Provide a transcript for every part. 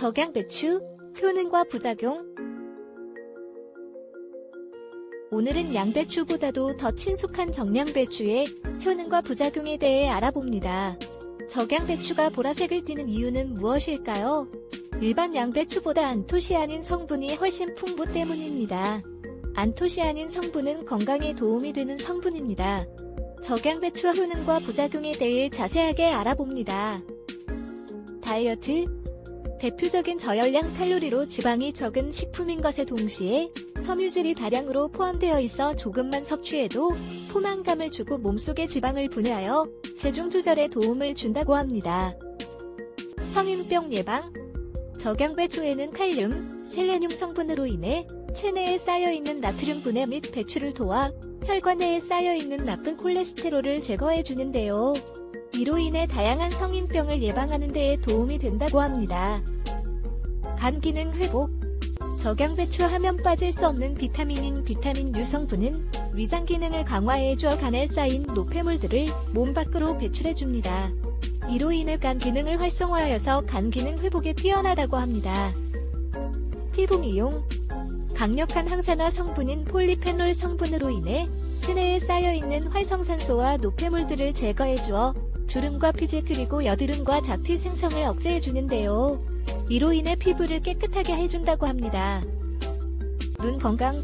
적양 배추, 효능과 부작용 오늘은 양배추보다도 더 친숙한 정량배추의 효능과 부작용에 대해 알아봅니다. 적양배추가 보라색을 띠는 이유는 무엇일까요? 일반 양배추보다 안토시아닌 성분이 훨씬 풍부 때문입니다. 안토시아닌 성분은 건강에 도움이 되는 성분입니다. 적양배추 효능과 부작용에 대해 자세하게 알아봅니다. 다이어트 대표적인 저열량 칼로리로 지방이 적은 식품인 것에 동시에 섬유질이 다량으로 포함되어 있어 조금만 섭취해도 포만감을 주고 몸속의 지방을 분해하여 체중 조절에 도움을 준다고 합니다. 성인병 예방 적양 배추에는 칼륨, 셀레늄 성분으로 인해 체내에 쌓여있는 나트륨 분해 및 배출을 도와 혈관 내에 쌓여있는 나쁜 콜레스테롤을 제거해 주는데요. 이로 인해 다양한 성인병을 예방하는 데에 도움이 된다고 합니다. 간 기능 회복 적양 배추 하면 빠질 수 없는 비타민인 비타민 U 성분은 위장 기능을 강화해줘 간에 쌓인 노폐물들을 몸 밖으로 배출해줍니다. 이로 인해 간 기능을 활성화하여서 간 기능 회복에 뛰어나다고 합니다. 피부 미용 강력한 항산화 성분인 폴리페놀 성분으로 인해 체내에 쌓여있는 활성산소와 노폐물들을 제거해주어 주름과 피지 그리고 여드름과 잡티 생성을 억제해주는데요. 이로 인해 피부를 깨끗하게 해준다고 합니다. 눈 건강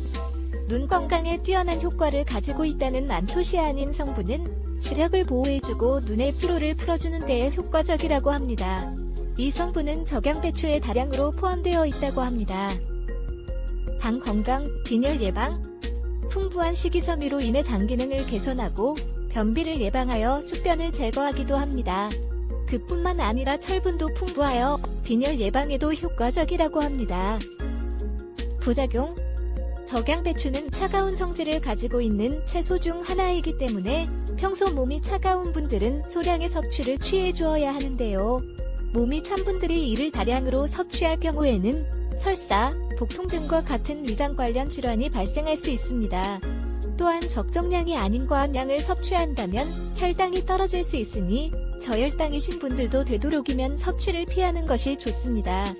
눈 건강에 뛰어난 효과를 가지고 있다는 안토시아닌 성분은 시력을 보호해주고 눈의 피로를 풀어주는 데에 효과적이라고 합니다. 이 성분은 적양배추에 다량으로 포함되어 있다고 합니다. 장 건강, 빈혈 예방, 풍부한 식이섬유로 인해 장 기능을 개선하고 변비를 예방하여 숙변을 제거하기도 합니다. 그뿐만 아니라 철분도 풍부하여 빈혈 예방에도 효과적이라고 합니다. 부작용 적양배추는 차가운 성질을 가지고 있는 채소 중 하나이기 때문에 평소 몸이 차가운 분들은 소량의 섭취를 취해 주어야 하는데요. 몸이 찬 분들이 이를 다량으로 섭취할 경우에는 설사, 복통 등과 같은 위장 관련 질환이 발생할 수 있습니다. 또한 적정량이 아닌 과한량을 섭취한다면 혈당이 떨어질 수 있으니 저혈당이신 분들도 되도록이면 섭취를 피하는 것이 좋습니다.